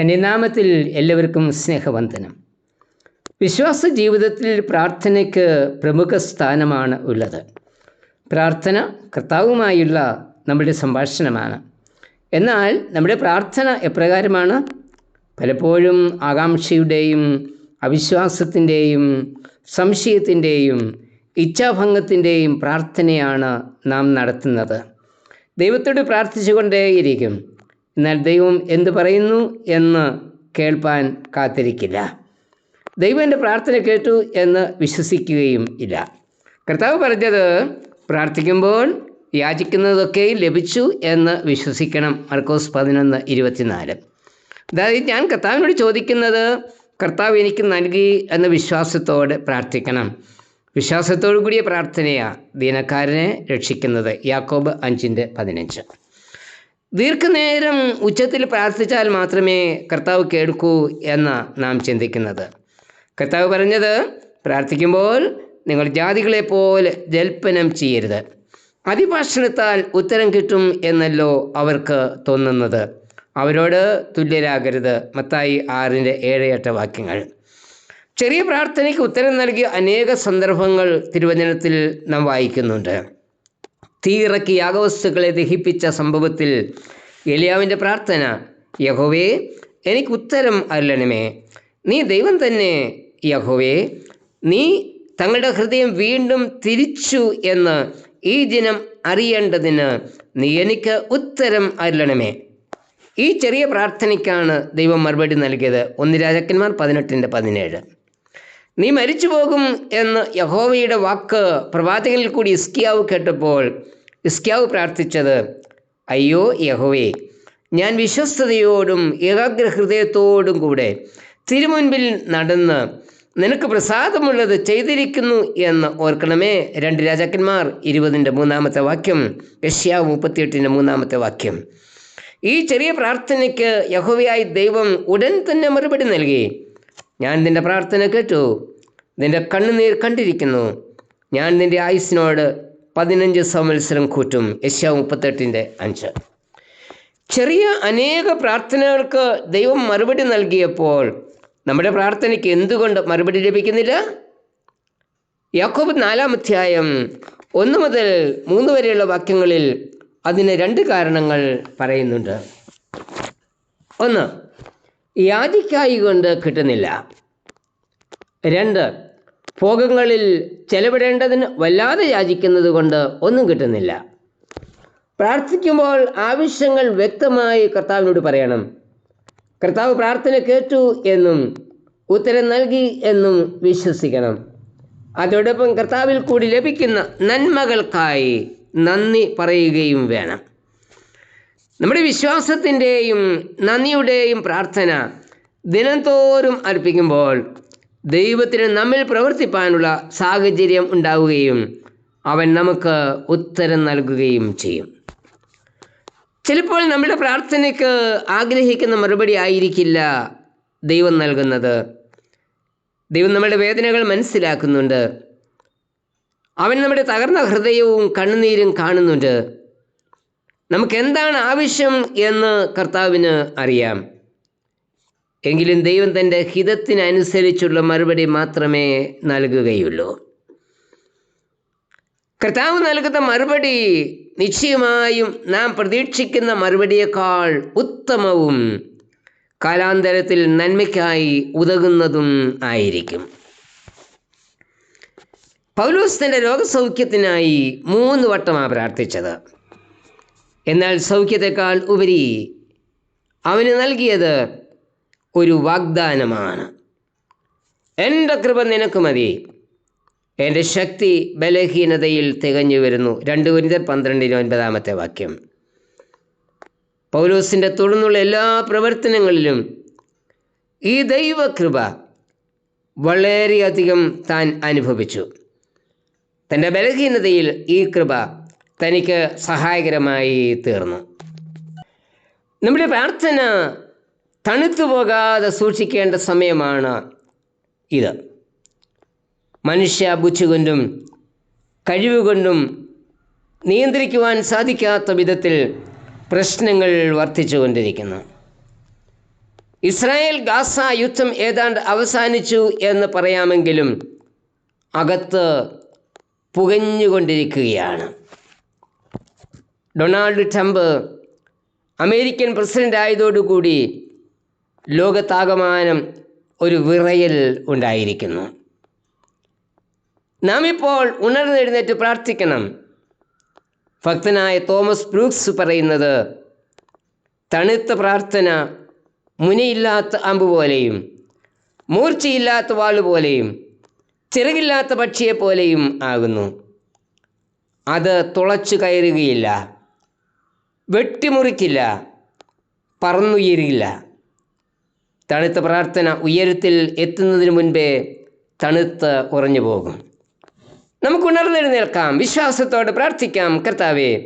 തന്റെ നാമത്തിൽ എല്ലാവർക്കും സ്നേഹവന്ദനം. വിശ്വാസ ജീവിതത്തിൽ പ്രാർത്ഥനയ്ക്ക് പ്രമുഖ സ്ഥാനമാണ് ഉള്ളത്. പ്രാർത്ഥന കർത്താവുമായുള്ള നമ്മുടെ സംഭാഷണമാണ്. എന്നാൽ നമ്മുടെ പ്രാർത്ഥന എപ്രകാരമാണ്? പലപ്പോഴും ആകാംക്ഷയുടെയും അവിശ്വാസത്തിന്റെയും സംശയത്തിന്റെയും ഇച്ഛാഭംഗത്തിന്റെയും പ്രാർത്ഥനയാണ് നാം നടത്തുന്നത്. ദൈവത്തോട് പ്രാർത്ഥിച്ചുകൊണ്ടേയിരിക്കും. എന്നാൽ ദൈവം എന്തു പറയുന്നു എന്ന് കേൾപ്പാൻ കാത്തിരിക്കില്ല. ദൈവം എന്റെ പ്രാർത്ഥന കേട്ടു എന്ന് വിശ്വസിക്കുകയും ഇല്ല. കർത്താവ് പറഞ്ഞത് പ്രാർത്ഥിക്കുമ്പോൾ യാചിക്കുന്നതൊക്കെ ലഭിച്ചു എന്ന് വിശ്വസിക്കണം. മർക്കോസ് പതിനൊന്ന് ഇരുപത്തിനാല്. അതായത് ഞാൻ കർത്താവിനോട് ചോദിക്കുന്നത് കർത്താവ് എനിക്ക് നൽകി എന്ന വിശ്വാസത്തോടെ പ്രാർത്ഥിക്കണം. വിശ്വാസത്തോടു കൂടിയ പ്രാർത്ഥനയാണ് ദീനക്കാരനെ രക്ഷിക്കുന്നത്. യാക്കോബ് അഞ്ചിന്റെ പതിനഞ്ച്. ദീർഘനേരം ഉച്ചത്തിൽ പ്രാർത്ഥിച്ചാൽ മാത്രമേ കർത്താവ് കേൾക്കൂ എന്ന നാം ചിന്തിക്കുന്നത്. കർത്താവ് പറഞ്ഞത് പ്രാർത്ഥിക്കുമ്പോൾ നിങ്ങൾ ജാതികളെ പോലെ ജൽപ്പനം ചെയ്യരുത്. അതിഭാഷണത്താൽ ഉത്തരം കിട്ടും എന്നല്ലോ അവർക്ക് തോന്നുന്നത്. അവരോട് തുല്യരാകരുത്. മത്തായി ആറിന്റെ ഏഴ് എട്ട് വാക്യങ്ങൾ. ചെറിയ പ്രാർത്ഥനയ്ക്ക് ഉത്തരം നൽകിയ അനേക സന്ദർഭങ്ങൾ തിരുവചനത്തിൽ നാം വായിക്കുന്നുണ്ട്. തീയിറക്കി യാഗവസ്തുക്കളെ ദഹിപ്പിച്ച സംഭവത്തിൽ എലിയാവിന്റെ പ്രാർത്ഥന യഹോവേ എനിക്ക് ഉത്തരം അരുളണമേ. നീ ദൈവം തന്നെ യഹോവേ. നീ തങ്ങളുടെ ഹൃദയം വീണ്ടും തിരിച്ചു എന്ന് ഈ ദിനം അറിയേണ്ടതിന് നീ എനിക്ക് ഉത്തരം അരുളണമേ. ഈ ചെറിയ പ്രാർത്ഥനയ്ക്കാണ് ദൈവം മറുപടി നൽകിയത്. ഒന്ന് രാജാക്കന്മാർ പതിനെട്ടിന്റെ പതിനേഴ്. നീ മരിച്ചു പോകും എന്ന് യഹോവയുടെ വാക്ക് പ്രവാചകനിൽ കൂടി ഇസ്കിയാവ് കേട്ടപ്പോൾ ഇസ്കിയാവ് പ്രാർത്ഥിച്ചത് അയ്യോ യഹോവേ ഞാൻ വിശ്വസ്തയോടും ഏകാഗ്ര ഹൃദയത്തോടും കൂടെ തിരുമുൻപിൽ നടന്ന് നിനക്ക് പ്രസാദമുള്ളത് ചെയ്തിരിക്കുന്നു എന്ന് ഓർക്കണമേ. രണ്ട് രാജാക്കന്മാർ ഇരുപതിന്റെ മൂന്നാമത്തെ വാക്യം യഷ്യാവ് മുപ്പത്തിയെട്ടിന്റെ മൂന്നാമത്തെ വാക്യം. ഈ ചെറിയ പ്രാർത്ഥനയ്ക്ക് യഹോവയായി ദൈവം ഉടൻ തന്നെ മറുപടി നൽകി. ഞാൻ നിന്റെ പ്രാർത്ഥന കേട്ടു നിന്റെ കണ്ണുനീർ കണ്ടിരിക്കുന്നു. ഞാൻ നിന്റെ ആയുസിനോട് പതിനഞ്ച് സമത്സരം കൂട്ടും യശ്യ മുപ്പത്തെട്ടിന്റെ അഞ്ച്. ചെറിയ അനേക പ്രാർത്ഥനകൾക്ക് ദൈവം മറുപടി നൽകിയപ്പോൾ നമ്മുടെ പ്രാർത്ഥനയ്ക്ക് എന്തുകൊണ്ട് മറുപടി ലഭിക്കുന്നില്ല? യാക്കോബ് നാലാം അധ്യായം ഒന്ന് മുതൽ മൂന്ന് വരെയുള്ള വാക്യങ്ങളിൽ അതിന് രണ്ട് കാരണങ്ങൾ പറയുന്നുണ്ട്. ഒന്ന് യാചിക്കായി കൊണ്ട് കിട്ടുന്നില്ല. രണ്ട് ഭോഗങ്ങളിൽ ചെലവിടേണ്ടതിന് വല്ലാതെ യാചിക്കുന്നത് കൊണ്ട് ഒന്നും കിട്ടുന്നില്ല. പ്രാർത്ഥിക്കുമ്പോൾ ആവശ്യങ്ങൾ വ്യക്തമായി കർത്താവിനോട് പറയണം. കർത്താവ് പ്രാർത്ഥന കേട്ടു എന്നും ഉത്തരം നൽകി എന്നും വിശ്വസിക്കണം. അതോടൊപ്പം കർത്താവിൽ കൂടി ലഭിക്കുന്ന നന്മകൾക്കായി നന്ദി പറയുകയും വേണം. നമ്മുടെ വിശ്വാസത്തിന്റെയും നന്ദിയുടെയും പ്രാർത്ഥന ദിനംതോറും അർപ്പിക്കുമ്പോൾ ദൈവത്തിന് നമ്മിൽ പ്രവർത്തിപ്പാനുള്ള സാഹചര്യം ഉണ്ടാവുകയും അവൻ നമുക്ക് ഉത്തരം നൽകുകയും ചെയ്യും. ചിലപ്പോൾ നമ്മുടെ പ്രാർത്ഥനയ്ക്ക് ആഗ്രഹിക്കുന്ന മറുപടി ആയിരിക്കില്ല ദൈവം നൽകുന്നത്. ദൈവം നമ്മുടെ വേദനകൾ മനസ്സിലാക്കുന്നുണ്ട്. അവൻ നമ്മുടെ തകർന്ന ഹൃദയവും കണ്ണുനീരും കാണുന്നുണ്ട്. നമുക്ക് എന്താണ് ആവശ്യം എന്ന് കർത്താവിന് അറിയാം. എങ്കിലും ദൈവം തന്റെ ഹിതത്തിനനുസരിച്ചുള്ള മറുപടി മാത്രമേ നൽകുകയുള്ളൂ. കർത്താവ് നൽകുന്ന മറുപടി നിശ്ചയമായും നാം പ്രതീക്ഷിക്കുന്ന മറുപടിയേക്കാൾ ഉത്തമവും കാലാന്തരത്തിൽ നന്മയ്ക്കായി ഉതകുന്നതും ആയിരിക്കും. പൗലോസ് തന്റെ രോഗസൗഖ്യത്തിനായി മൂന്ന് വട്ടമാണ് പ്രാർത്ഥിച്ചത്. എന്നാൽ സൗഖ്യത്തെക്കാൾ ഉപരി അവന് നൽകിയത് ഒരു വാഗ്ദാനമാണ്. എന്റെ കൃപ നിനക്ക് മതി. എന്റെ ശക്തി ബലഹീനതയിൽ തികഞ്ഞു വരുന്നു. രണ്ട് കുരിന്തർ പന്ത്രണ്ടിന് ഒൻപതാമത്തെ വാക്യം. പൗലോസിന്റെ തുടർന്നുള്ള എല്ലാ പ്രവർത്തനങ്ങളിലും ഈ ദൈവകൃപ വളരെയധികം താൻ അനുഭവിച്ചു. തന്റെ ബലഹീനതയിൽ ഈ കൃപ തനിക്ക് സഹായകരമായി തീർന്നു. നമ്മുടെ പ്രാർത്ഥന തണുത്തു പോകാതെ സൂക്ഷിക്കേണ്ട സമയമാണ് ഇത്. മനുഷ്യ ബുദ്ധി കൊണ്ടും കഴിവുകൊണ്ടും നിയന്ത്രിക്കുവാൻ സാധിക്കാത്ത വിധത്തിൽ പ്രശ്നങ്ങൾ വർദ്ധിച്ചുകൊണ്ടിരിക്കുന്നു ഇസ്രായേൽ ഗാസ യുദ്ധം ഏതാണ്ട് അവസാനിച്ചു എന്ന് പറയാമെങ്കിലും അകത്ത് പുകഞ്ഞുകൊണ്ടിരിക്കുകയാണ് ഡൊണാൾഡ് ട്രംപ് അമേരിക്കൻ പ്രസിഡന്റ് ആയതോടുകൂടി ലോകത്താകമാനം ഒരു വിറയൽ ഉണ്ടായിരിക്കുന്നു. നാം ഇപ്പോൾ ഉണർന്നെഴുന്നേറ്റ് പ്രാർത്ഥിക്കണം. ഭക്തനായ തോമസ് ബ്രൂക്സ് പറയുന്നത് തണുത്ത പ്രാർത്ഥന മുനയില്ലാത്ത അമ്പ് പോലെയും മൂർച്ചയില്ലാത്ത വാൾ പോലെയും ചിറകില്ലാത്ത പക്ഷിയെ പോലെയും ആകുന്നു. അത് തുളച്ചു കയറുകയില്ല വെട്ടിമുറിക്കില്ല പറന്നുയരില്ല തണുത്ത പ്രാർത്ഥന ഉയരത്തിൽ എത്തുന്നതിന് മുൻപേ തണുത്ത് ഉറഞ്ഞു പോകും. നമുക്ക് ഉണർന്നെഴുന്നേൽക്കാം വിശ്വാസത്തോടെ പ്രാർത്ഥിക്കാം. കർത്താവേ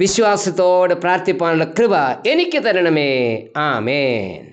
വിശ്വാസത്തോടെ പ്രാർത്ഥിപ്പാനുള്ള കൃപ എനിക്ക് തരണമേ. ആമേൻ.